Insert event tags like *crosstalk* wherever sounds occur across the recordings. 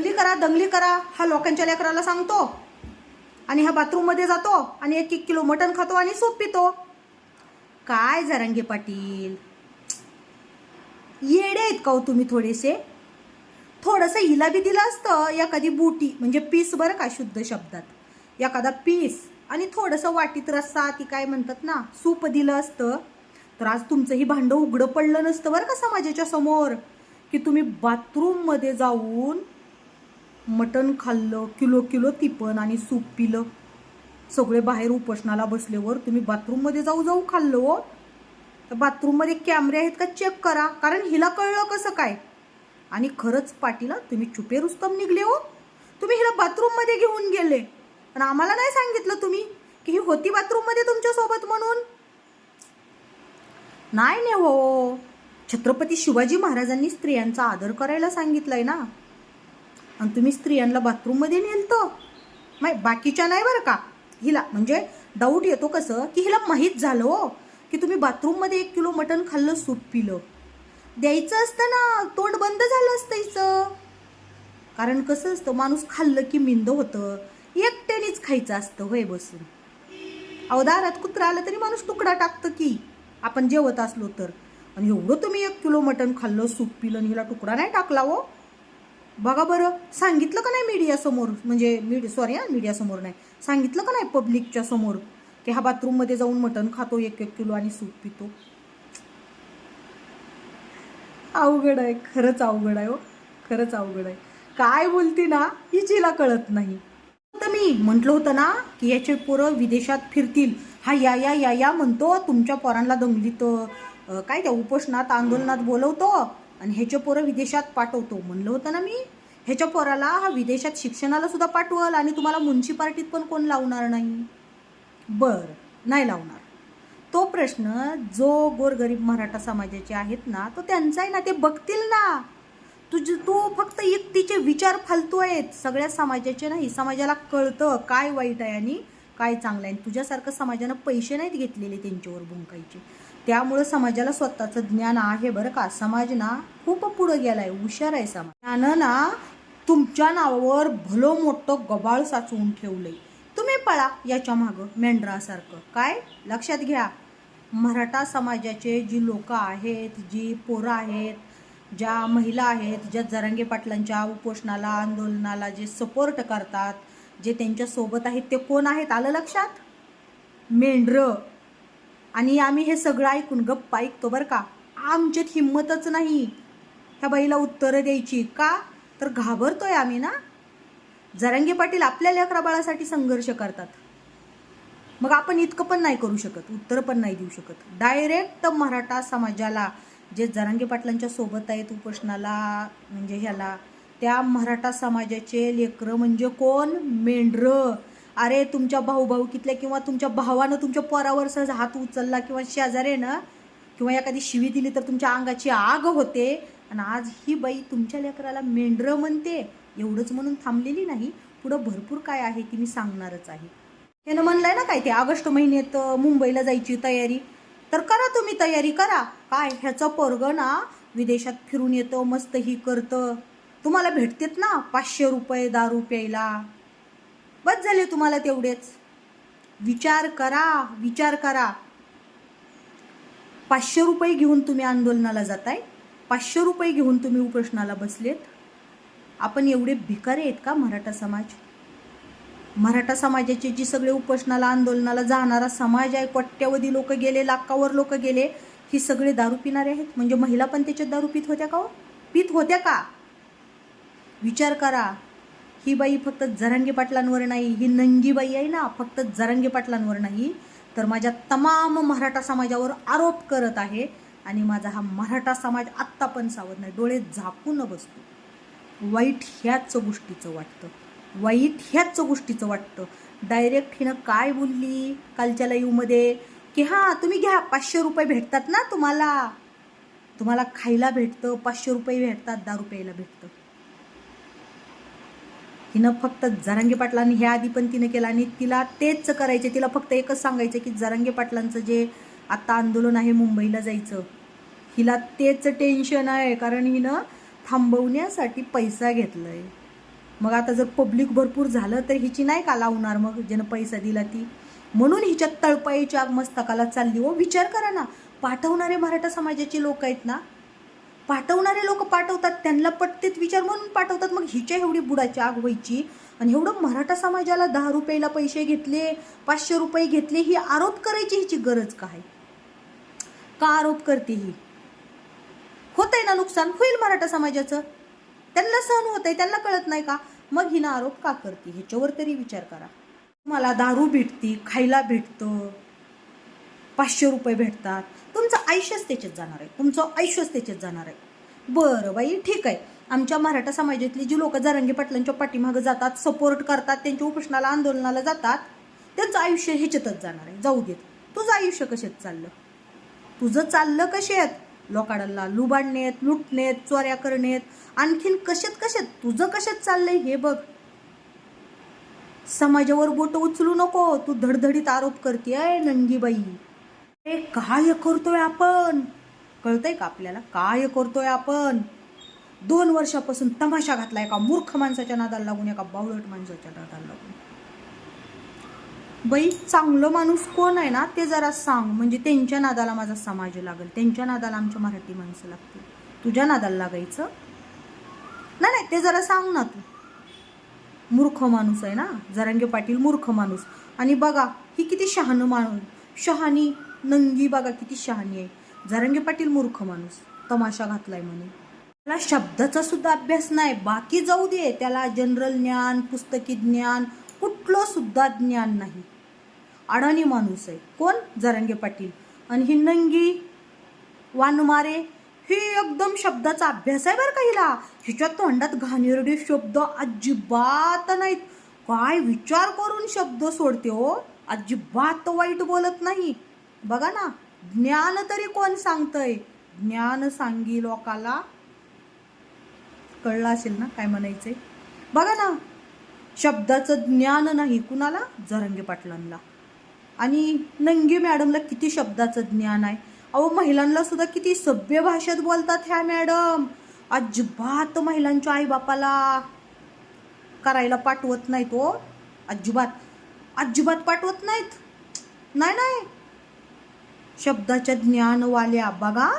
दंगली करा दंगली करा हा लोकांच्या लेकराला सांगतो. आणि हा बाथरूममध्ये जातो आणि एक एक किलो मटण खातो आणि सूप पितो. काय जरांगे पाटील? येडे आहेत का हो तुम्ही थोडेसे? थोडंसं हिला बी दिलं असतं एखादी बुटी म्हणजे पीस बरं का शुद्ध शब्दात. एखादा पीस आणि थोडंसं वाटीत रस्सा ती काय म्हणतात ना सूप दिलं असतं. तर आज तुमचं ही भांडं उघडं पडलं नसतं बरं का समाजाच्या समोर की तुम्ही बाथरूममध्ये जाऊन मटण खाल्लं किलो किलो तिपण आणि सूप पिलं. सगळे बाहेर उपोषणाला बसल्यावर तुम्ही बाथरूममध्ये जाऊ जाऊ खाल्लं हो. तर बाथरूममध्ये कॅमेरे आहेत का चेक करा कारण हिला कळलं कसं काय? आणि खरंच पाटीला तुम्ही चुपे रुस्तम निघले हो. तुम्ही हिला बाथरूममध्ये घेऊन गेले. पण आम्हाला नाही सांगितलं तुम्ही की ही होती बाथरूममध्ये तुमच्यासोबत म्हणून? नाही नाही हो. छत्रपती शिवाजी महाराजांनी स्त्रियांचा आदर करायला सांगितलंय ना. आणि तुम्ही स्त्रियांना बाथरूममध्ये नेलतं. नाही बाकीच्या नाही बरं का? हिला म्हणजे डाऊट येतो कसं? की हिला माहीत झालं हो की तुम्ही बाथरूममध्ये एक किलो मटण खाल्लं सूप पिलं. द्यायचं असतं ना तोंड बंद झालं असतं हिचं. कारण कसं असतं माणूस खाल्लं की मिंद होतं. एकट्यानेच खायचं असतं होय बसून. अहो दारात कुत्रा आलं तरी माणूस तुकडा टाकतं की आपण जेवत असलो तर. आणि एवढं तुम्ही एक किलो मटण खाल्लं सूप पिलं आणि हिला तुकडा नाही टाकला हो. बघा बरं सांगितलं का नाही मीडियासमोर म्हणजे मीडिया सॉरी हा मीडियासमोर नाही. सांगितलं का नाही पब्लिकच्या समोर? की हा बाथरूममध्ये जाऊन मटण खातो एक एक किलो आणि सूप पितो? अवघड आहे खरंच अवघड आहे हो. खरंच अवघड आहे. काय बोलती ना हिचीला कळत नाही. तर मी म्हटलं होतं ना की याचे पोरं विदेशात फिरतील. हा या या या या म्हणतो तुमच्या पोरांना दंगलीत काय त्या उपोषणात आंदोलनात बोलवतो. आणि ह्याच्या पोरं विदेशात पाठवतो. म्हणलं होतं ना मी ह्याच्या पोराला हा विदेशात शिक्षणाला सुद्धा पाठवल आणि तुम्हाला म्युन्सिपाल्टीत पण कोण लावणार नाही? बर नाही लावणार. तो प्रश्न जो गोरगरीब मराठा समाजाचे आहेत ना तो त्यांचा आहे ना ते बघतील ना. तुझ तू फक्त युक्तीचे विचार फालतू आहेत. सगळ्या समाजाचे नाही समाजाला कळतं काय वाईट आहे आणि काय चांगलं आहे. आणि तुझ्यासारखं समाजानं पैसे नाहीत घेतलेले त्यांच्यावर भुंकायचे. त्यामुळं समाजाला स्वतःचं ज्ञान आहे बरं का. समाज ना खूप पुढं गेलाय. हुशार आहे समाज. त्यानं ना तुमच्या नावावर भलो मोठं गबाळ साचवून ठेवलंय. तुम्ही पळा याच्या मागं मेंढरासारखं. काय? लक्षात घ्या. मराठा समाजाचे जी लोक आहेत जी पोरं आहेत ज्या महिला आहेत ज्या जरांगे पाटलांच्या उपोषणाला आंदोलनाला जे सपोर्ट करतात जे त्यांच्यासोबत आहेत ते कोण आहेत? आलं लक्षात? मेंढरं. आणि आम्ही हे सगळं ऐकून गप्प ऐकतो बरं का. आमच्यात हिंमतच नाही. ह्या बाईला उत्तरं द्यायची. का? तर घाबरतोय आम्ही ना. जरांगे पाटील आपल्या लेकरा बाळासाठी संघर्ष करतात. मग आपण इतकं पण नाही करू शकत. उत्तर पण नाही देऊ शकत. डायरेक्ट मराठा समाजाला जे जरांगे पाटलांच्या सोबत आहेत उपोषणाला म्हणजे ह्याला त्या मराठा समाजाचे लेकरं म्हणजे कोण? मेंढरं. अरे तुमच्या भाऊ भाऊकीतल्या किंवा तुमच्या भावानं तुमच्या पोरावर सहज हात उचलला किंवा शेजाऱ्यानं किंवा एखादी शिवी दिली तर तुमच्या अंगाची आग होते. आणि आज ही बाई तुमच्या लेकराला मेंढरं म्हणते. एवढंच म्हणून थांबलेली नाही. पुढं भरपूर काय आहे ती मी सांगणारच आहे. त्यानं म्हणलंय ना काय ते ऑगस्ट महिन्यात मुंबईला जायची तयारी. तर करा तुम्ही तयारी करा. काय ह्याचं पोरग ना विदेशात फिरून येतं मस्त ही करतं. तुम्हाला भेटतेत ना पाचशे रुपये दारू प्यायला? बस झाले तुम्हाला तेवढेच. विचार करा विचार करा. पाचशे रुपये घेऊन तुम्ही आंदोलनाला जाताय. पाचशे रुपये घेऊन तुम्ही उपोषणाला बसलेत. आपण एवढे भिकारी आहेत का मराठा समाज? मराठा समाजाचे जी सगळे उपोषणाला आंदोलनाला जाणारा समाज आहे कोट्यावधी लोक गेले लाखावर लोक गेले ही सगळे दारू पिणारे आहेत? म्हणजे महिला पण त्याच्यात दारू पित होत्या का हो? पित होत्या का? विचार करा. ही बाई फक्त झरंगे पाटलांवर नाही ही नंगी बाई आहे ना फक्त झरंगे पाटलांवर नाही. तर माझ्या तमाम मराठा समाजावर आरोप करत आहे आणि माझा हा मराठा समाज आत्ता पण सावध नाही डोळे झाकून बसतो. वाईट ह्याच गोष्टीचं वाटतं. वाईट ह्याच गोष्टीचं वाटतं. डायरेक्ट हिनं काय बोलली कालच्या लाईव्हमध्ये की हां तुम्ही घ्या पाचशे रुपये भेटतात ना तुम्हाला. तुम्हाला खायला भेटतं पाचशे रुपये भेटतात दहा रुपयाला भेटतं. हिनं फक्त जरांगे पाटलांनी ह्या आधी पण तिनं केलं आणि तिला तेच करायचे तिला फक्त एकच सांगायचं की जरांगे पाटलांचं जे आत्ता आंदोलन आहे मुंबईला जायचं हिला तेच टेन्शन आहे कारण हिनं थांबवण्यासाठी पैसा घेतला आहे मग आता जर पब्लिक भरपूर झालं तर हिची नाही का लावणार मग ज्यानं पैसा दिला ती? म्हणून हिच्या तळपाईच्या मस्तकाला चालली हो. विचार करा ना पाठवणारे मराठा समाजाचे लोक आहेत ना पाठवणारे लोक पाठवतात त्यांना पटतेत विचार म्हणून पाठवतात. मग हिच्या एवढी बुडाची आग व्हायची आणि एवढं मराठा समाजाला दहा रुपयाला पैसे घेतले पाचशे रुपये घेतले ही आरोप करायची हिची गरज काय? का आरोप करते ही? होत आहे ना नुकसान? होईल मराठा समाजाचं? त्यांना सहन होत आहे त्यांना कळत नाही का? मग हिनं आरोप का करते? ह्याच्यावर तरी विचार करा. मला दारू भेटती खायला भेटतं पाचशे रुपये भेटतात. तुमचं आयुष्यच त्याच्यात जाणार आहे. तुमचं आयुष्यच त्याच्यात जाणार आहे. बरं बाई ठीक आहे. आमच्या मराठा समाजातली जी लोक जरंगी पाटलांच्या पाठीमागं जातात सपोर्ट करतात त्यांच्या उपोषणाला आंदोलनाला जातात त्यांचं आयुष्य ह्याच्यातच जाणार आहे. जाऊ देत. तुझं आयुष्य कशात चाललं? तुझं चाललं कशात? लोकाडाला लुबाडणेत लुटणेत चोऱ्या करणेत आणखीन कशात कशात? तुझं कशात चाललंय हे बघ. समाजावर बोट उचलू नको. तू धडधडीत आरोप करते नंगीबाई. ए काय करतोय आपण? कळतंय का आपल्याला? काय करतोय आपण? दोन वर्षापासून तमाशा घातलाय एका मूर्ख माणसाच्या नादाला लागून एका बावळट माणसाच्या नादाला लागून. बाई चांगलं माणूस कोण आहे ना? ते जरा सांग. म्हणजे त्यांच्या नादाला माझा समाज लागेल. त्यांच्या नादाला आमच्या मराठी माणसं लागतील. तुझ्या नादाला लागायचं? नाही नाही ते जरा सांग ना तू. मूर्ख माणूस आहे ना? जरांगे पाटील मूर्ख माणूस. आणि बघा ही किती शहाणं माणूस. शहाणी नंगी बघा किती शहाणी आहे. जरंगे पाटील मूर्ख माणूस. तमाशा घातलाय म्हणे. त्याला शब्दाचा सुद्धा अभ्यास नाही. बाकी जाऊ दे. त्याला जनरल ज्ञान पुस्तकी ज्ञान कुठलं सुद्धा ज्ञान नाही. अडाणी माणूस आहे. कोण? जरंगे पाटील. आणि ही नंगी वानमारे हे एकदम शब्दाचा अभ्यास आहे बरं का हिला. हिच्या तोंडात घाणेरडे शब्द अजिबात नाहीत. काय विचार करून शब्द सोडते हो? अजिबात वाईट बोलत नाही. बघा ना ज्ञान तरी कोण सांगतंय? ज्ञान सांगी लोकाला. कळलं असेल ना काय म्हणायचंय? बघा ना शब्दाचं ज्ञान नाही कुणाला? जरंगे पाटलांना. आणि नंगे मॅडमला किती शब्दाचं ज्ञान आहे? अहो महिलांना सुद्धा किती सभ्य भाषेत बोलतात ह्या मॅडम. अजिबात महिलांच्या आईबापाला करायला पाठवत नाहीत हो. अजिबात. अजिबात पाठवत नाहीत. नाही नाही. शब्दाच्या ज्ञानवाल्या. बघा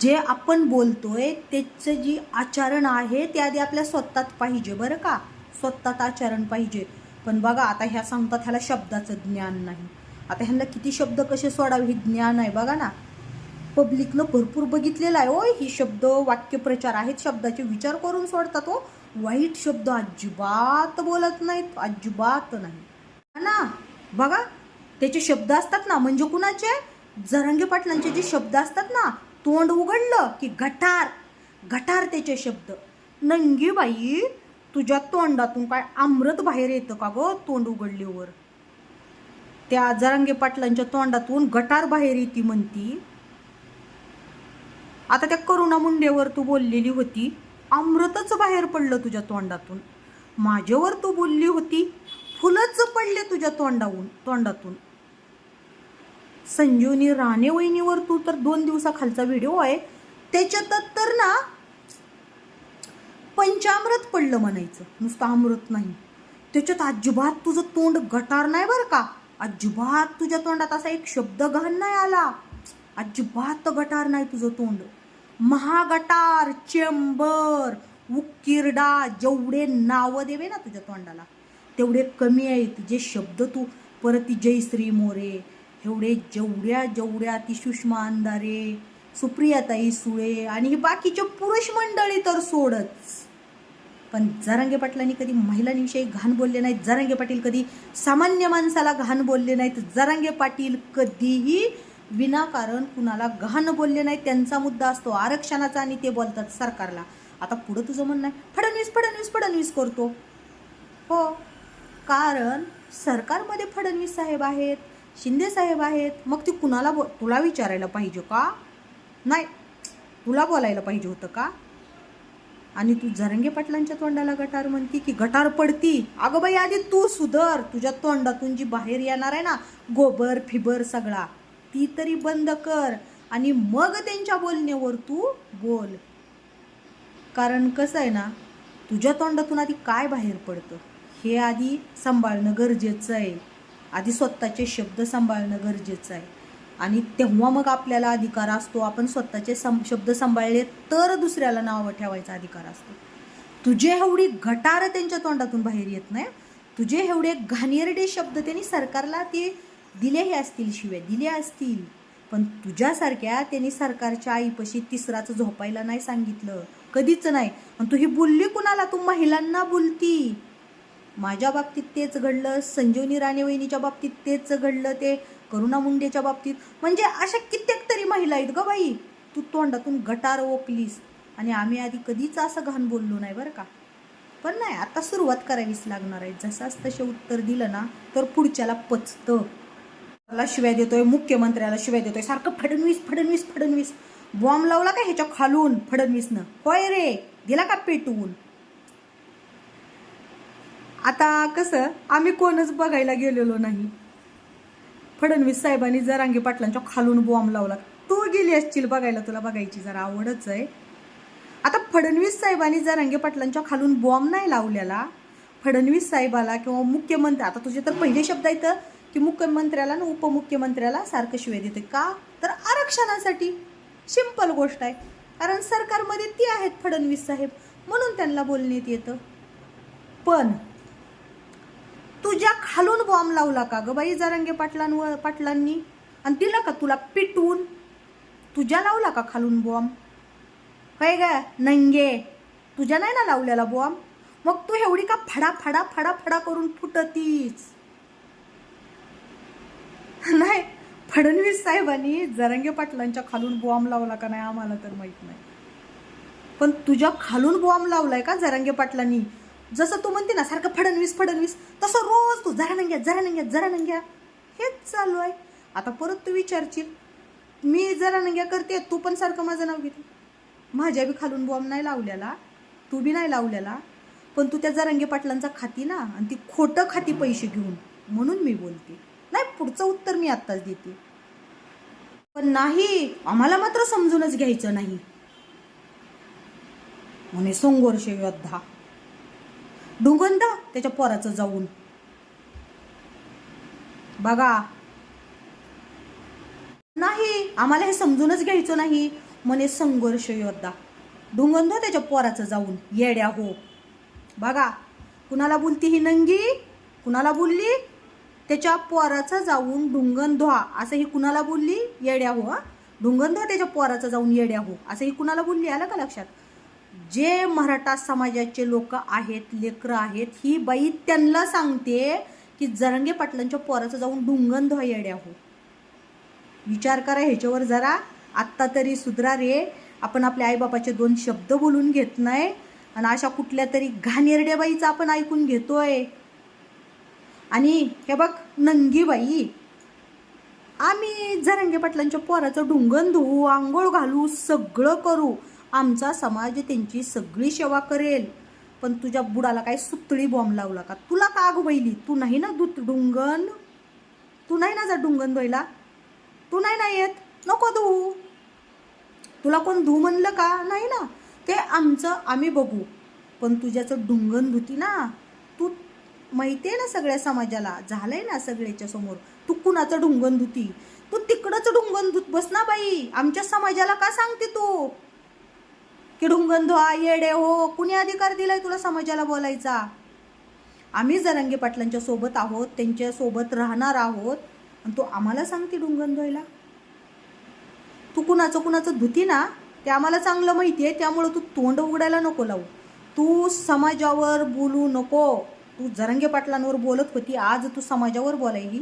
जे आपण बोलतोय त्याचं जी आचरण आहे ते आधी आपल्या स्वतःत पाहिजे बरं का? स्वतःत आचरण पाहिजे. पण बघा आता ह्या सांगतात ह्याला शब्दाचं ज्ञान नाही. आता ह्यांना किती शब्द कसे सोडावे हे ज्ञान आहे बघा ना. पब्लिकनं भरपूर बघितलेलं आहे ओ ही शब्द वाक्यप्रचार आहेत शब्दाचे विचार करून सोडतात हो वाईट शब्द अजिबात बोलत नाहीत अजिबात नाही. ना? बघा त्याचे शब्द असतात ना म्हणजे कुणाचे? जरांगे पाटलांचे जे शब्द असतात ना तोंड उघडलं की गटार. गटार त्याचे शब्द. नंगी बाई तुझ्या तोंडातून काय अमृत बाहेर येतं का गं तोंड उघडल्यावर? त्या जरांगे पाटलांच्या तोंडातून गटार बाहेर येते म्हणती. आता त्या करुणा मुंडेवर तू बोललेली होती अमृतच बाहेर पडलं तुझ्या तोंडातून. माझ्यावर तू बोलली होती फुलंच पडले तुझ्या तोंडाहून तोंडातून. संजीवनी राणे वहिनीवर तू तर दोन दिवसाखालचा व्हिडिओ आहे. त्याच्यात तर ना पंचामृत पडलं म्हणायचं. नुसतं अमृत नाही. त्याच्यात अजिबात तुझं तोंड गटार नाही बरं का? अजिबात तुझ्या तोंडात असा एक शब्द घाण नाही आला. अजिबात गटार नाही तुझं तोंड. महागटार चेंबर उकिरडा जेवढे नावं देवे ना तुझ्या तोंडाला तेवढे कमी आहेत. जे शब्द तू परत ती जयश्री मोरे एवढे जेवढ्या जेवढ्या ती सुषमा अंधारे सुप्रियाताई सुळे आणि बाकीचे पुरुष मंडळी तर सोडच. पण जरांगे पाटलांनी कधी महिलांविषयी घाण बोलले नाहीत जरांगे पाटील कधी सामान्य माणसाला घाण बोलले नाहीत जरांगे पाटील कधीही विनाकारण कुणाला घाण बोलले नाहीत त्यांचा मुद्दा असतो आरक्षणाचा आणि ते बोलतात सरकारला. आता पुढं तुझं म्हणणं आहे फडणवीस फडणवीस फडणवीस करतो. हो कारण सरकारमध्ये फडणवीस साहेब आहेत. शिंदे साहेब आहेत मग ती कुणाला बो तुला विचारायला पाहिजे का? नाही तुला बोलायला पाहिजे होतं का? आणि तू झरंगे पाटलांच्या तोंडाला गटार म्हणती की गटार पडती? अगं बाई आधी तू सुधर. तुझ्या तोंडातून जी बाहेर येणार आहे ना गोबर फिबर सगळा ती तरी बंद कर. आणि मग त्यांच्या बोलण्यावर तू बोल. कारण कसं आहे ना तुझ्या तोंडातून आधी काय बाहेर पडतं हे आधी सांभाळणं गरजेचं आहे. आधी स्वतःचे शब्द सांभाळणं गरजेचं आहे. आणि तेव्हा मग आपल्याला अधिकार असतो. आपण स्वतःचे सं शब्द सांभाळले तर दुसऱ्याला नावं ठेवायचा अधिकार असतो. तुझे एवढी गटार त्यांच्या तोंडातून बाहेर येत नाही. तुझे एवढे घाणेरडे शब्द त्यांनी सरकारला ते दिलेही असतील शिवाय दिले असतील. पण तुझ्यासारख्या त्यांनी सरकारच्या आईपाशी तिसराचं झोपायला नाही सांगितलं. कधीच नाही. आणि तू ही बोलली कुणाला? तू महिलांना बोलती. माझ्या बाबतीत तेच घडलं संजीवनी राणे वहिनीच्या बाबतीत तेच घडलं ते करुणा मुंडेच्या बाबतीत. म्हणजे अशा कित्येक तरी महिला आहेत ग बाई. तू तोंडातून गटार ओकलीस. आणि आम्ही आधी कधीच असं घाण बोललो नाही बरं का. पण नाही आता सुरुवात करावीच लागणार आहे. जसाच तसे उत्तर दिलं ना तर पुढच्याला पचतं. मला शिव्या देतोय मुख्यमंत्र्याला शिव्या देतोय. सारखं फडणवीस फडणवीस फडणवीस. बॉम्ब लावला का ह्याच्या खालून फडणवीसनं? होय रे दिला का पेटवून? आता कसं आम्ही कोणच बघायला गेलेलो नाही. फडणवीस साहेबांनी जरांगे पाटलांच्या खालून बॉम्ब लावला. तू गेली असशील बघायला तुला बघायची जरा आवडच आहे. आता फडणवीस साहेबांनी जरांगे पाटलांच्या खालून बॉम्ब नाही लावलेला. फडणवीस साहेबाला किंवा मुख्यमंत्री आता तुझे तर पहिले शब्द आहेत की मुख्यमंत्र्याला ना उपमुख्यमंत्र्याला सारखं शिवाय देते का? तर आरक्षणासाठी. सिंपल गोष्ट आहे. कारण सरकारमध्ये ती आहेत फडणवीस साहेब. म्हणून त्यांना बोलण्यात येतं. पण तुझ्या खालून बॉम्ब लावला का ग बाई जरांगे पाटलांवर पाटलांनी? आणि दिला का तुला पिटवून तुझ्या लावला का खालून बॉम्ब? काय ग? नंगे. तुझ्या नाही ना लावलेला बॉम्ब? मग तू एवढी का फडा फडा फडा फडा करून फुटतीच नाही फडणवीस साहेबांनी जरंगे पाटलांच्या खालून बॉम्ब लावला का नाही आम्हाला तर माहीत नाही. पण तुझ्या खालून बॉम्ब लावलाय का जरंगे पाटलांनी? जसं तू म्हणते ना सारखं फडणवीस फडणवीस तसं रोज तू जरा नंग्या जरा नंग्या जरा नंग्या हेच चालू आहे. आता परत तू विचारशील मी जरा नंग्या करते तू पण सारखं माझं नाव घेते. माझ्या बी खालून बॉम्ब नाही लावलेला तू बी नाही लावलेला पण तू त्या जरांगे पाटलांचा खाती ना आणि ती खोटं खाती पैसे घेऊन म्हणून मी बोलते. नाही पुढचं उत्तर मी आत्ताच देते. पण नाही आम्हाला मात्र समजूनच घ्यायचं नाही. म्हणे संघर्ष योद्धा. ढुंगंद त्याच्या पोराचं जाऊन. बघा. नाही आम्हाला हे समजूनच घ्यायचं नाही. म्हणे संघर्ष योद्धा. ढुंगंद त्याच्या पोराचं जाऊन. येड्या हो. बघा. कुणाला बोलती ही नंगी? कुणाला बोलली? त्याच्या पोराचं जाऊन ढुंगण धुवा असं ही कुणाला बोलली? येड्या हो हा. ढुंगण धुवा त्याच्या पोराचं जाऊन येड्या हो. असं ही कुणाला बोलली? आलं का लक्षात? जे मराठा समाजाचे लोक आहेत लेकरं आहेत ही बाई त्यांना सांगते की जरंगे पाटलांच्या पोराचं जाऊन ढुंगण धुवा येड्या हो. विचार करा ह्याच्यावर जरा. आत्ता तरी सुधरा रे. आपण आपल्या आईबापाचे दोन शब्द बोलून घेत नाही आणि अशा कुठल्या तरी घाणेरड्या बाईचं आपण ऐकून घेतोय. आणि हे बघ नंगीबाई आम्ही जरंगे पाटलांच्या पोराचं ढुंगण धुवू आंघोळ घालू सगळं करू. आमचा समाज त्यांची सगळी सेवा करेल. पण तुझ्या बुडाला काय सुतळी बॉम्ब लावला का? तुला का अगो बैली तू नाही ना दूत डुंगण? तू नाही ना जा डुंगण धुयला तू नाही ना येत? नको धुवू तुला कोण धू म्हणलं का? नाही ना. ते आमचं आम्ही बघू. पण तुझ्याचं डुंगण धुती ना तू माहिती आहे ना सगळ्या समाजाला? झालंय ना सगळ्याच्या समोर. तू कुणाचं डुंगन धुती? तू तिकडंच डुंगन धुत बस ना बाई. आमच्या समाजाला का सांगते तू? की ढुंगण येडे हो कुणी अधिकार दिलाय तुला समाजाला बोलायचा? आम्ही जरंगे पाटलांच्या सोबत आहोत त्यांच्यासोबत राहणार आहोत आणि तू आम्हाला सांगते ढुंगण धुवायला तू कुणाचं कुणाचं धुती ना ते आम्हाला चांगलं माहिती आहे त्यामुळं तू तोंड उघडायला नको लावू. तू समाजावर बोलू नको. तू जरंगे पाटलांवर बोलत होती आज तू समाजावर बोलायली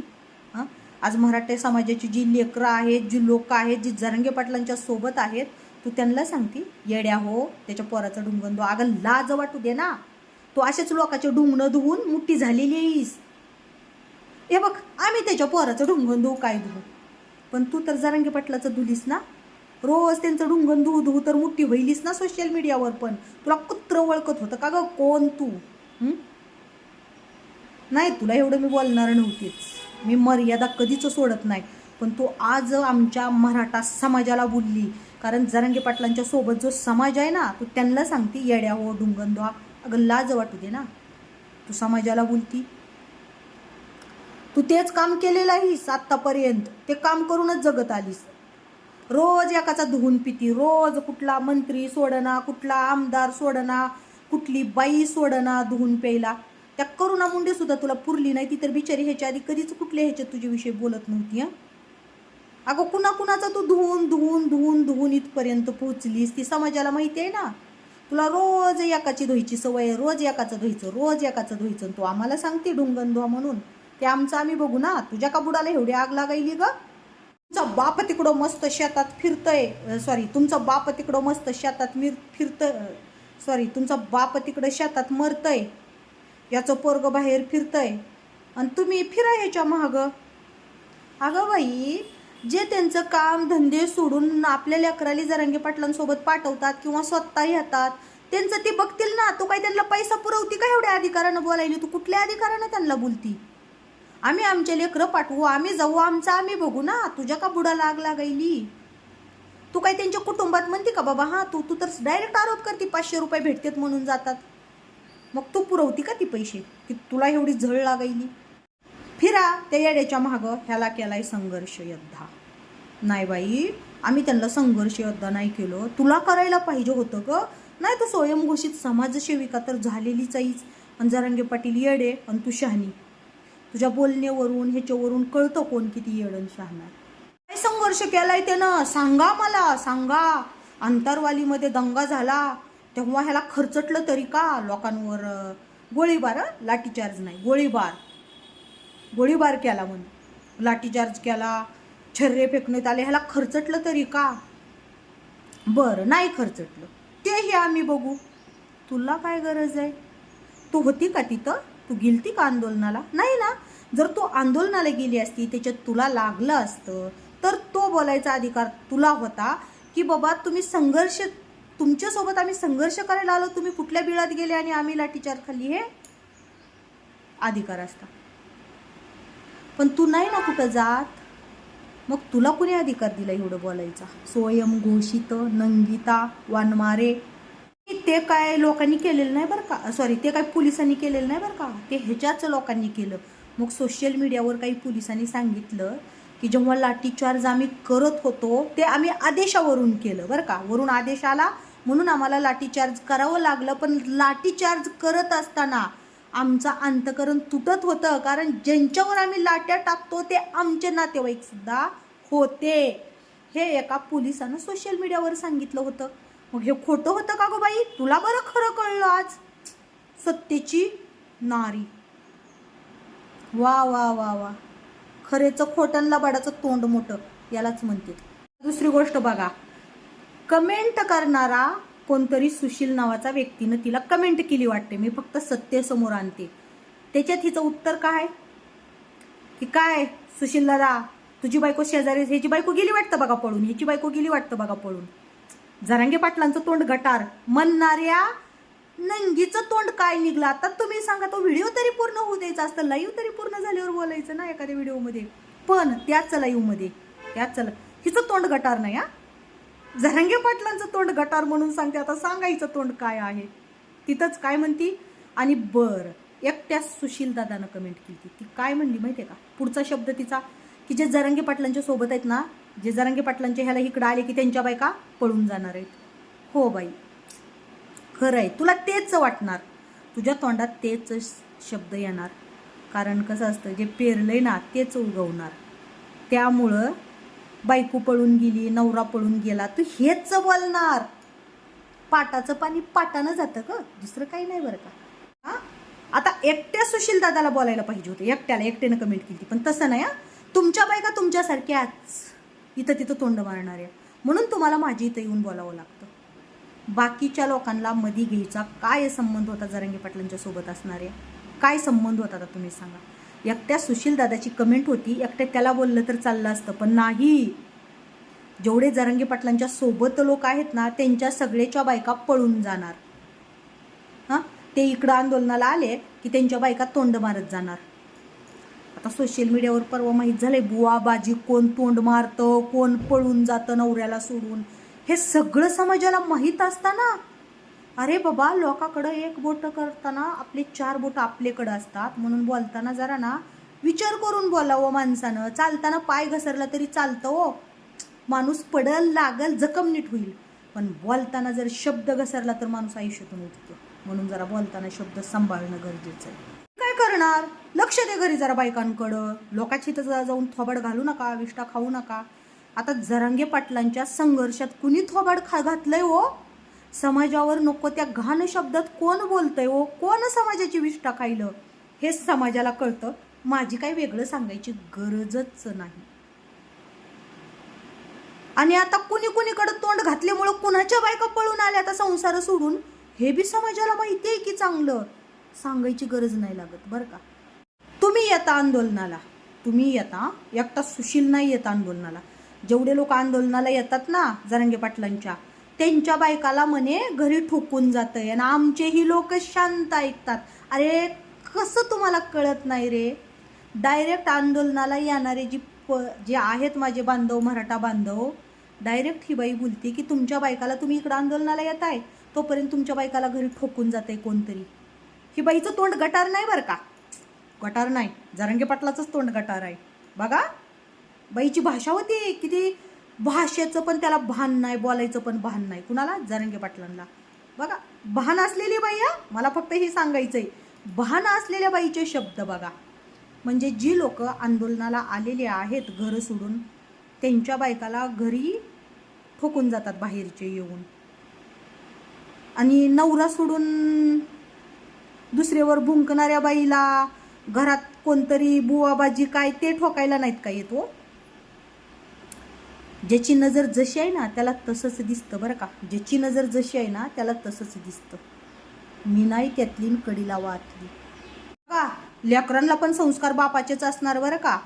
हां? आज मराठे समाजाची जी लेकरं आहेत जी लोक आहेत जी जरंगे पाटलांच्या सोबत आहेत तू त्यांना सांगती येड्या हो त्याच्या पोराचा ढुंगण दो अगं लाज वाटू दे ना. तू असेच लोकाचे ढुंगणं धुवून मुठी झालेली येईस हे बघ आम्ही त्याच्या पोराचं ढुंगण धुवू काय धुवू? पण तू तर जरांगे पाटलाचं धुलीस ना. रोज त्यांचं ढुंगण धुवू धुवू तर मुठी होईलीस ना सोशल मीडियावर पण. तुला कुत्र ओळखत होतं का ग? कोण तू? नाही तुला एवढं मी बोलणार नव्हतीच. मी मर्यादा कधीच सोडत नाही. पण तू आज आमच्या मराठा समाजाला बोलली. कारण जरांगे पाटलांच्या सोबत जो समाज आहे ना तू त्यांना सांगते येड्या हो ढुंगण धुवा अगं लाज वाटू दे ना. तू समाजाला बोलती. तू तेच काम केलेलं आहेस आत्तापर्यंत. ते काम करूनच जगत आलीस. रोज एकाचा धुवून पिती रोज कुठला मंत्री सोडना कुठला आमदार सोडना कुठली बाई सोडना धुवून प्यायला. त्या करुणा मुंडे सुद्धा तुला पुरली नाही ती तर बिचारी ह्याच्या आधी कधीच कुठल्या ह्याच्यात तुझ्याविषयी बोलत नव्हती हां? अगं कुणा कुणाचा तू धुवून धुवून धुवून धुवून इथपर्यंत पोचलीस? ती समाजाला माहिती आहे ना? तुला रोज एकाची धुईची सवय आहे, रोज एकाचं धुईचं रोज एकाचं धुईचं तू आम्हाला सांगते डुंगन धुवा म्हणून. ते आमचं आम्ही बघू ना. तुझ्या का बुडाला एवढी आग लागायली ग. तुमचा बाप तिकडं मस्त शेतात फिरतंय. सॉरी तुमचा बाप तिकडं मस्त शेतात मिर फिरत सॉरी तुमचा बाप तिकडं शेतात मरतंय. याचं पोरग बाहेर फिरतंय. आणि तुम्ही फिरा ह्याच्या महाग अगं बाई जे त्यांचं काम धंदे सोडून आपल्या लेकराली जरांगे पाटलांसोबत पाठवतात किंवा स्वतः येतात त्यांचं ते बघतील ना तू काय त्यांना पैसा पुरवती का एवढ्या अधिकारानं बोलायली? तू कुठल्या अधिकारानं त्यांना बोलती? आम्ही आमचे लेकरं पाठवू आम्ही जाऊ आमचं आम्ही बघू ना तुझ्या का बुडा लाग लागायली? तू काय त्यांच्या कुटुंबात म्हणते का बाबा हां तू तू तर डायरेक्ट आरोप करते पाचशे रुपये भेटतेत म्हणून जातात. मग तू पुरवती का ती पैसे? की तुला एवढी झळ लागायली? फिरा ते येड्याच्या मागं ह्याला केलाय संघर्ष योद्धा. नाही बाई आम्ही त्यांना संघर्ष योद्धा नाही केलं. तुला करायला पाहिजे होतं ग. नाही तर स्वयंघोषित समाजसेविका तर झालेलीच आहेच. आणि जरांगे पाटील येडे आणि तू शहाणी. तुझ्या बोलण्यावरून ह्याच्यावरून कळतं कोण किती येडन शहाणा काय संघर्ष केलाय त्यानं? सांगा मला सांगा. अंतरवालीमध्ये दंगा झाला. तेव्हा ह्याला खर्चटलं तरी का? लोकांवर गोळीबार लाठीचार्ज नाही गोळीबार. गोळीबार केला म्हणून. लाठीचार्ज केला छर्रे फेकण्यात आले ह्याला खर्चटलं तरी का? बरं नाही खर्चटलं. तेही आम्ही बघू. तुला काय गरज आहे? तू होती का तिथं? तू गेलती का आंदोलनाला? नाही ना. जर तू आंदोलनाला गेली असती त्याच्यात तुला लागलं असतं तर तो बोलायचा अधिकार तुला होता की बाबा तुम्ही संघर्ष तुमच्यासोबत आम्ही संघर्ष करायला आलो तुम्ही कुठल्या बिळात गेले आणि आम्ही लाठीचार खाली हे? अधिकार असता. पण तू नाही ना कुठं जात. मग तुला कुणी अधिकार दिला एवढं बोलायचा? स्वयंघोषित नंगिता वानमारे. ते काय लोकांनी केलेलं नाही बरं का? सॉरी ते काय पोलिसांनी केलेलं नाही बरं का? ते ह्याच्याच लोकांनी केलं. मग सोशल मीडियावर काही पोलिसांनी सांगितलं की जेव्हा लाठीचार्ज आम्ही करत होतो ते आम्ही आदेशावरून केलं बरं का? वरून आदेश आला म्हणून आम्हाला लाठीचार्ज करावं लागलं. पण लाठीचार्ज करत असताना आमचं अंतकरण तुटत होतं कारण ज्यांच्यावर आम्ही लाट्या टाकतो ते आमचे नातेवाईकसुद्धा होते. हे एका पोलिसानं सोशल मीडियावर सांगितलं होतं. मग हे खोटं होतं का गो बाई? तुला बरं खरं कळलं आज? सत्तेची नारी. वा वा वा वा. खरेचं खोटं लबाडाचं तोंड मोठं यालाच म्हणते दुसरी गोष्ट बघा. कमेंट करणारा कोणतरी सुशील नावाचा व्यक्तीनं तिला कमेंट केली वाटते. मी फक्त सत्य समोर आणते. त्याच्यात हिचं उत्तर काय? की काय सुशील दादा? तुझी बायको शेजारी ह्याची बायको गेली वाटतं बघा पळून. ह्याची बायको गेली वाटतं बघा पळून. जरांगे पाटलांचं तोंड गटार. म्हणणाऱ्या नंगीचं तोंड काय निघलं? आता तुम्ही सांगा तो व्हिडिओ तरी पूर्ण होऊ द्यायचा असतं लाईव्ह तरी पूर्ण झाल्यावर बोलायचं ना एखाद्या व्हिडिओमध्ये? पण त्याच लाईव्हमध्ये त्याच हिचं तोंड गटार नाही हा? झरंगे पाटलांचं तोंड गटार म्हणून सांगते. आता सांगायचं तोंड काय आहे? तिथंच काय म्हणती? आणि बर एकट्या सुशील दादानं कमेंट केली ती काय म्हणली माहिती आहे का? पुढचा शब्द तिचा की जे जरंगे पाटलांच्या सोबत आहेत ना जे जरंगे पाटलांच्या ह्याला इकडं आले की त्यांच्या बायका पळून जाणार आहेत. हो बाई. खरं आहे. तुला तेच वाटणार. तुझ्या तोंडात तेच शब्द येणार. कारण कसं असतं जे पेरलंय ना तेच उगवणार. त्यामुळं बायको पळून गेली नवरा पळून गेला तू हेच बोलणार. पाटाचं पाणी पाटानं जातं ग दुसरं काही नाही बरं का. हा? आता एकट्या सुशील दादाला बोलायला पाहिजे होतं एकट्याला एकट्यानं कमेंट केली पण तसं नाही हा? तुमच्या बायका तुमच्यासारख्याच इथं तिथं तोंड मारणार आहे म्हणून तुम्हाला माझी इथं येऊन बोलावं लागतं. बाकीच्या लोकांना मधी घ्यायचा काय संबंध होता जरंगे पाटलांच्या सोबत असणारे? काय संबंध होता आता तुम्ही सांगा. एकट्या सुशील दादाची कमेंट होती एकट्या त्याला बोललं तर चाललं असतं. पण नाही. जेवढे जरंगे पाटलांच्या सोबत लोक आहेत ना त्यांच्या सगळ्याच्या बायका पळून जाणार. हां? ते इकडं आंदोलनाला आले की त्यांच्या बायका तोंड मारत जाणार. आता सोशल मीडियावर परवा माहीत झालंय बुवा बाजी कोण तोंड मारतं कोण पळून जातं नवऱ्याला सोडून. हे सगळं समाजाला माहीत असताना अरे बाबा लोकाकडं एक बोट करताना आपले चार बोट आपलेकडं असतात. म्हणून बोलताना जरा ना विचार करून बोलावं हो माणसानं. चालताना पाय घसरला तरी चालतं हो. माणूस पडल लागल जखम नीट होईल. पण बोलताना जर शब्द घसरला तर माणूस आयुष्यातून उठतो. म्हणून जरा बोलताना शब्द सांभाळणं गरजेचं आहे. काय करणार? लक्ष दे घरी जरा बायकांकडं. लोकांची तर जरा जाऊन थोबड घालू नका विष्टा खाऊ नका. आता जरांगे पाटलांच्या संघर्षात कुणी थोबाड खा घातलंय हो? समाजावर नको त्या घाण शब्दात कोण बोलतंय हो कोण समाजाची विष्ठा खायलं हेच समाजाला कळतं. माझी काही वेगळं सांगायची गरजच नाही. आणि आता कुणी कुणीकडे तोंड घातल्यामुळं कुणाच्या बायका पळून आल्या आता संसार सोडून? हे बी समाजाला माहिती आहे की चांगलं? सांगायची गरज नाही लागत बरं का? तुम्ही येता आंदोलनाला. तुम्ही येता. एकटा सुशील नाही येत आंदोलनाला. जेवढे लोक आंदोलनाला येतात ना जरंगे पाटलांच्या त्यांच्या बायकाला म्हणे घरी ठोकून जातंय. आणि आमचेही लोक शांत ऐकतात. अरे कसं तुम्हाला कळत नाही रे? डायरेक्ट आंदोलनाला येणारे जी प जे आहेत माझे बांधव मराठा बांधव डायरेक्ट ही बाई बोलते की तुमच्या बायकाला तुम्ही इकडं आंदोलनाला येत आहे तोपर्यंत तुमच्या बायकाला घरी ठोकून जाते कोणतरी. ही बाईचं तोंड गटार नाही बरं का? गटार नाही. जरंगे पाटलाचंच तोंड गटार आहे. बघा. बाईची भाषा होती. किती भाषेचं पण त्याला भान नाही बोलायचं पण भान नाही. कुणाला? जरंगे पाटलांना. बघा भान असलेली बाई हा मला फक्त हे सांगायचं आहे भान असलेल्या बाईचे शब्द बघा. म्हणजे जी लोक आंदोलनाला आलेले आहेत घरं सोडून त्यांच्या बायकाला घरी ठोकून जातात बाहेरचे येऊन. आणि नवरा सोडून दुसऱ्यावर भुंकणाऱ्या बाईला घरात कोणतरी बुवाबाजी काय ते ठोकायला नाहीत का येतो हो? ज्याची नजर जशी आहे ना त्याला तसंच दिसतं बरं का. ज्याची नजर जशी आहे ना त्याला तसंच दिसतं. मी नाही त्यातली कडीला वाचली का लेकरांना पण संस्कार बापाचेच असणार बरं का.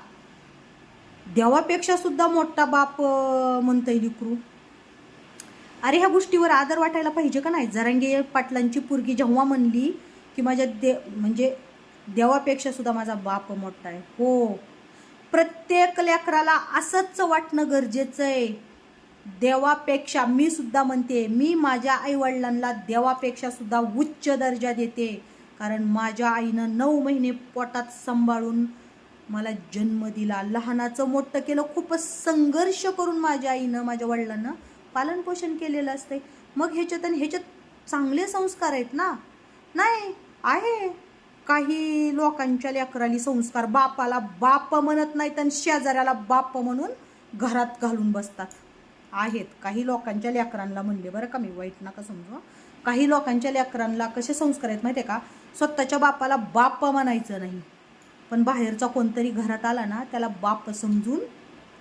देवापेक्षा सुद्धा मोठा बाप अं, म्हणतंय लिकरू. अरे ह्या गोष्टीवर आदर वाटायला पाहिजे का नाही? जरांगे पाटलांची पोरगी जेव्हा म्हणली की माझ्या दे म्हणजे देवापेक्षा सुद्धा माझा बाप मोठा आहे. हो. प्रत्येक लेकराला असंच वाटणं गरजेचं आहे. देवापेक्षा मी सुद्धा म्हणते मी माझ्या आईवडिलांना देवापेक्षा सुद्धा उच्च दर्जा देते. कारण माझ्या आईनं नऊ महिने पोटात सांभाळून मला जन्म दिला. लहानाचं मोठं केलं खूपच संघर्ष करून माझ्या आईनं माझ्या वडिलांना पालनपोषण केलेलं असतंय. मग ह्याच्यात आणि ह्याच्यात चांगले संस्कार आहेत ना? नाही आहे. काही लोकांच्या लेकराली संस्कार बापाला बाप म्हणत नाहीत आणि शेजाऱ्याला बाप म्हणून घरात घालून बसतात. आहेत. काही लोकांच्या लेकरांना म्हणले बरं का मी वाईट नका समजू. काही लोकांच्या लेकरांना कसे संस्कार आहेत माहिती आहे का? स्वतःच्या बापाला बाप म्हणायचं नाही. पण बाहेरचा कोणतरी घरात आला ना त्याला बाप समजून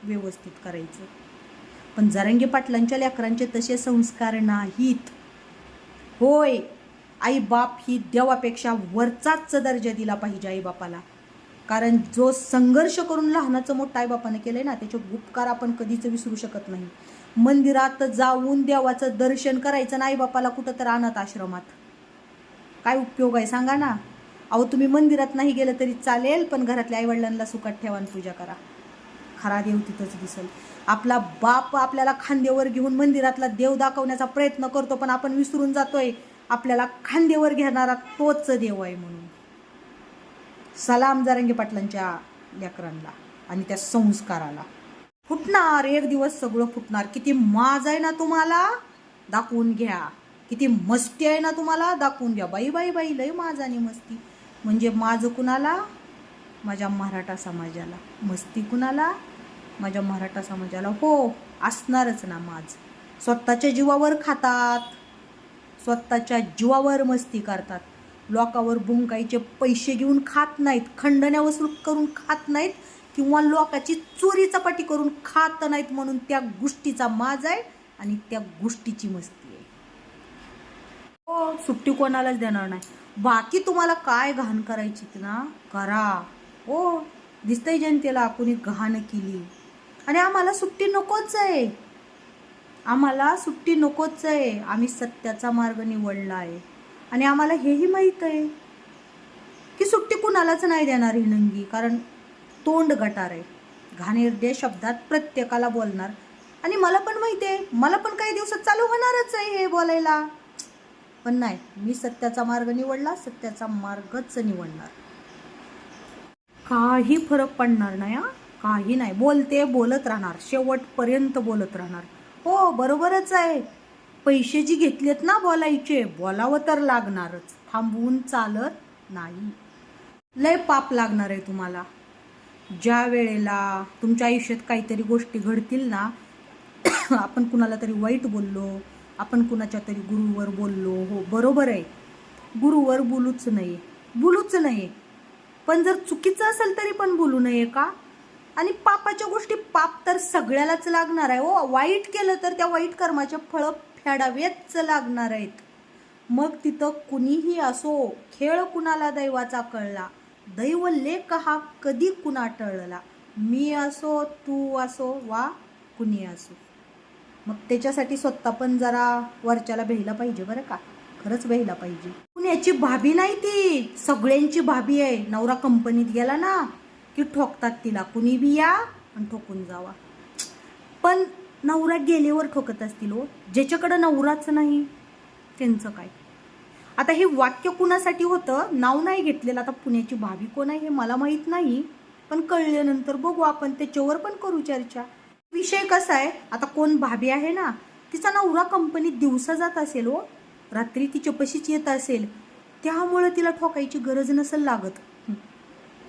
व्यवस्थित करायचं. पण जरंगे पाटलांच्या लेकरांचे तसे संस्कार नाहीत. होय. आई बाप ही देवापेक्षा वरचाच दर्जा दिला पाहिजे आईबापाला. कारण जो संघर्ष करून लहानाचं मोठं आईबापानं केलं आहे ना त्याचे उपकार आपण कधीच विसरू शकत नाही. मंदिरात जाऊन देवाचं दर्शन करायचं ना आईबापाला कुठं तर अनाथ आश्रमात. काय उपयोग आहे सांगा ना. अहो तुम्ही मंदिरात नाही गेलं तरी चालेल पण घरातल्या आईवडिलांना सुखात ठेवा आणि पूजा करा. खरा देव तिथंच दिसेल. आपला बाप आपल्याला खांद्यावर घेऊन मंदिरातला देव दाखवण्याचा प्रयत्न करतो पण आपण विसरून जातोय. आपल्याला खांदेवर घेणारा तोच देव आहे म्हणून. सलाम जरंगे पाटलांच्या लेकरांना आणि त्या संस्काराला. फुटणार एक दिवस सगळं फुटणार. किती माज आहे ना तुम्हाला? दाखवून घ्या. किती मस्ती आहे ना तुम्हाला? दाखवून घ्या. बाई बाई बाई लय माज आणि मस्ती. म्हणजे माझं कुणाला? माझ्या मराठा समाजाला. मस्ती कुणाला? माझ्या मराठा समाजाला. हो असणारच ना माज. स्वतःच्या जीवावर खातात. स्वतःच्या जीवावर मस्ती करतात. लोकावर भुंकाईचे पैसे घेऊन खात नाहीत खंडण्या वसूल करून खात नाहीत किंवा लोकाची चोरी चपाटी करून खात नाहीत म्हणून त्या गोष्टीचा माज आहे आणि त्या गोष्टीची मस्ती आहे. हो सुट्टी कोणालाच देणार नाही. बाकी तुम्हाला काय घाण करायची ना? करा. हो दिसतंय जनतेला कोणी घाण केली. आणि आम्हाला सुट्टी नकोच आहे. आम्हाला सुट्टी नकोच आहे. आम्ही सत्याचा मार्ग निवडला आहे. आणि आम्हाला हेही माहीत आहे की सुट्टी कुणालाच नाही देणार ही नंगी कारण तोंड गटार आहे. घाणेरड्या शब्दात प्रत्येकाला बोलणार. आणि मला पण माहिती आहे. मला पण काही दिवसात चालू होणारच आहे हे बोलायला. पण नाही मी सत्याचा मार्ग निवडला सत्याचा मार्गच निवडणार. काही फरक पडणार नाही काही नाही. बोलते बोलत राहणार. शेवटपर्यंत बोलत राहणार. हो बरोबरच आहे. पैसे जी घेतलेत ना बोलायचे बोलावं तर लागणारच. थांबवून चालत नाही. लय पाप लागणार आहे तुम्हाला. ज्या वेळेला तुमच्या आयुष्यात काहीतरी गोष्टी घडतील ना *coughs* आपण कुणाला तरी वाईट बोललो आपण कुणाच्या तरी गुरुवर बोललो हो बरोबर आहे. गुरुवर बोलूच नाही बोलूच नाही पण जर चुकीचं असेल तरी पण बोलू नये का? आणि पापाच्या गोष्टी पाप तर सगळ्यालाच लागणार आहे हो. वाईट केलं तर त्या वाईट कर्माचे फळं फेडावेच लागणार आहेत. मग तिथं कुणीही असो खेळ कुणाला दैवाचा कळला दैव लेख हा कधी कुणा टळला? मी असो तू असो वा कुणी असो. मग त्याच्यासाठी स्वतः पण जरा वरच्याला भेयला पाहिजे बरं का? खरंच भेयला पाहिजे. पुण्याची भाभी नाही ती. सगळ्यांची भाभी आहे. नवरा कंपनीत गेला ना. की ठोकतात तिला. कुणी बी या आणि ठोकून जावा. पण नवरा गेल्यावर ठोकत असतील हो. ज्याच्याकडं नवराच नाही त्यांचं काय? आता हे वाक्य कुणासाठी होतं? नाव नाही घेतलेलं. आता पुण्याची भाभी कोण आहे हे मला माहीत नाही. पण कळल्यानंतर बघू आपण. त्याच्यावर पण करू चर्चा. विषय कसा आहे? आता कोण भाभी आहे ना तिचा नवरा कंपनीत दिवसा जात असेल हो. रात्री ती चपशीच येत असेल. त्यामुळं तिला ठोकायची गरज नसेल लागत.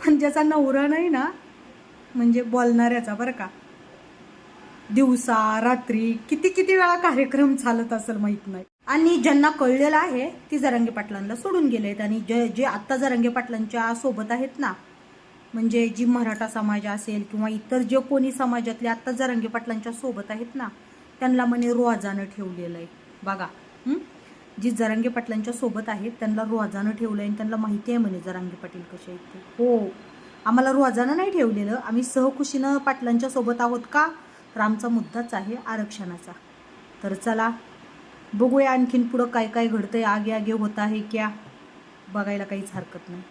पण ज्याचा नवरा नाही ना म्हणजे बोलणाऱ्याचा बरं का. दिवसा रात्री किती किती वेळा कार्यक्रम चालत असेल माहीत नाही. आणि ज्यांना कळलेलं आहे ती जरांगे पाटलांना सोडून गेलेत. आणि जे जे आत्ता जरांगे पाटलांच्या सोबत आहेत ना म्हणजे जी मराठा समाज असेल किंवा इतर जे कोणी समाजातले आत्ता जरांगे पाटलांच्या सोबत आहेत ना त्यांना म्हणे रोजानं ठेवलेलं आहे. बघा हं? जी जरांगे पाटलांच्या सोबत आहेत त्यांना रोजानं ठेवलं आहे आणि त्यांना माहिती आहे म्हणे जरांगे पाटील कसे आहेत ते. हो. आम्हाला रोजानं नाही ठेवलेलं. आम्ही सहकुशीनं पाटलांच्या सोबत आहोत का? तर आमचा मुद्दाच आहे आरक्षणाचा. तर चला बघूया आणखीन पुढं काय काय घडतंय. आगे आगे होत आहे क्या. बघायला काहीच हरकत नाही.